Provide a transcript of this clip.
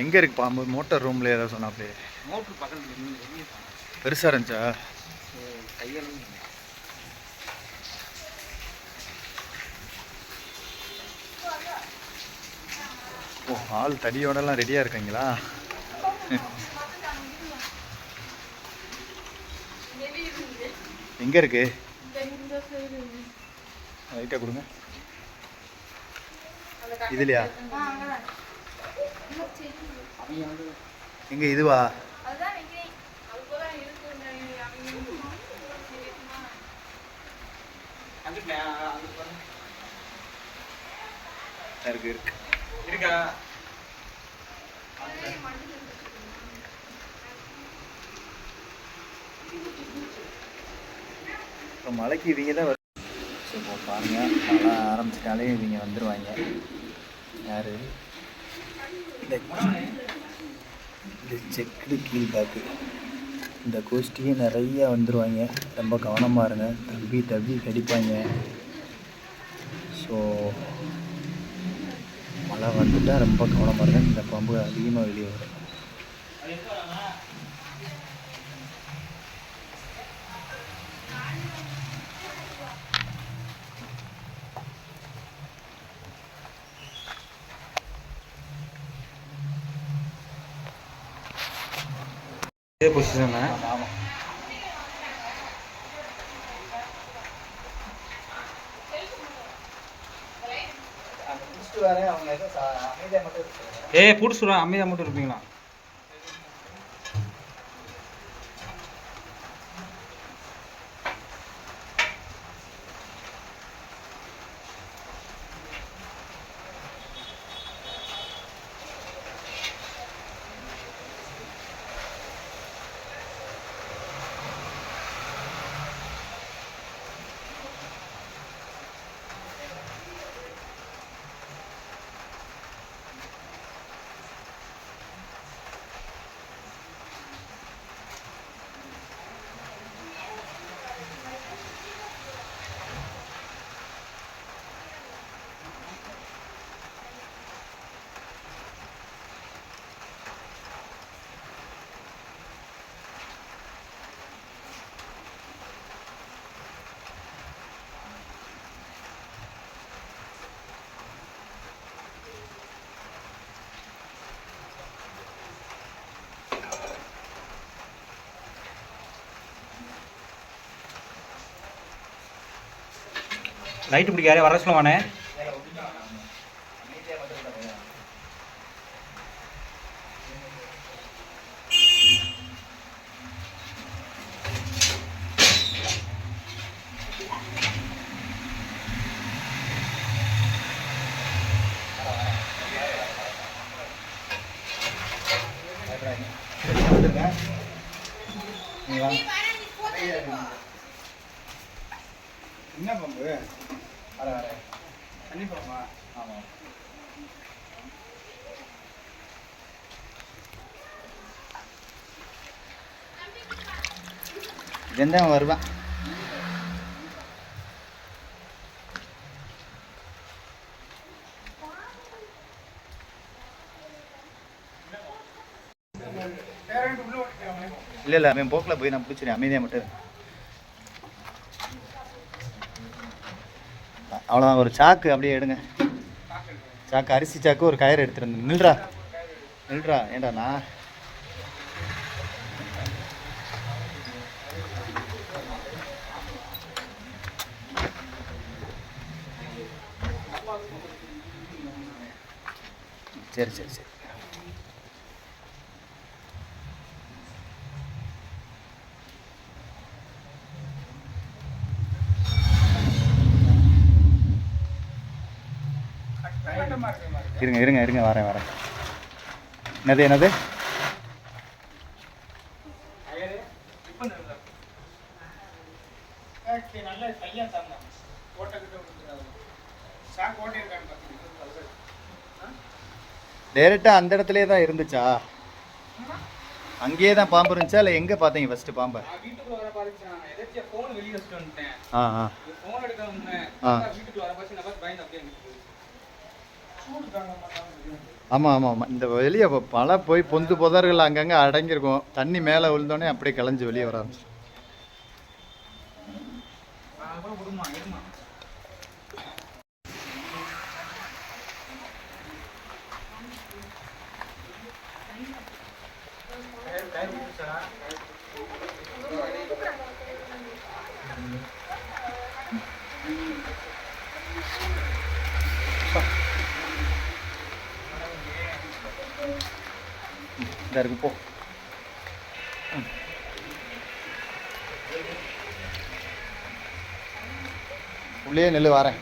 எங்கே இருக்கு? பாம்பு மோட்டார் ரூமில் ஏதோ சொன்னாப்லே. மோட்ரு பக்கத்தில். பெருசாக இருந்துச்சா? ஓ ஆள் தடியோடலாம் ரெடியாக இருக்காங்களா? எங்கே இருக்கு? லைட்டாக கொடுங்க. இதுலையா? எங்கே இதுவா. இருக்கு இருக்கு. இருக்கா? இப்போ மழைக்கு இவங்க தான் வரும் ஸோ இப்போ பாருங்கள் மழை ஆரம்பிச்சிட்டாலே இவங்க வந்துடுவாங்க யார்? இந்த இந்த செக்குடு கீழ் பேக்கு இந்த கோஷ்டியே நிறைய வந்துடுவாங்க ரொம்ப கவனமாக இருங்க. தம்பி தம்பி கடிப்பாங்க. ஸோ மழை வந்துட்டால் ரொம்ப கவனமாக இருங்க. இந்த பாம்பு அதிகமாக வெளியே வரும். இதே பொசிஷனா இருக்கு ஏய் பிடிச்சிடுவேன் அமைதியாக மட்டும் இருப்பீங்களா? லைட்டு பிடிக்க யாரையும் வர சொல்லுவானே? என்ன பம்பு? வர வர தண்ணி போமா ஆமாம் இதுதான் வருவான். இல்லை இல்லை அவன் போக்கில் போய் நான் பிடிச்சிருவேன் அமைதியாக மட்டும் அவ்வளோதான் ஒரு சாக்கு அப்படியே எடுங்க. சாக்கு அரிசி சாக்கு ஒரு கயிறு எடுத்துட்டு வந்து நில்றா. நில்றா ஏண்டாண்ணா சரி சரி சரி. இருங்க இருங்க இருங்க வரேன் வரேன். என்னது என்னது? டேரெக்டாக அந்த இடத்துலயே தான் இருந்துச்சா? அங்கேயே தான் பாம்பு இருந்துச்சா? இல்லை எங்கே பார்த்தீங்க ஃபஸ்ட்டு பாம்பை? நான் வீட்டுக்குள்ள ஆமாம் ஆமாம் ஆமாம் இந்த வெளியே மழை போய் பொந்து புதர்கள் அங்கங்கே அடங்கியிருக்கும். தண்ணி மேலே விழுந்தோடனே அப்படியே கிளஞ்சி வெளியே வர ஆரம்பிச்சு இருமா இந்த இருக்கு போ உள்ளே நெல் வரேன்.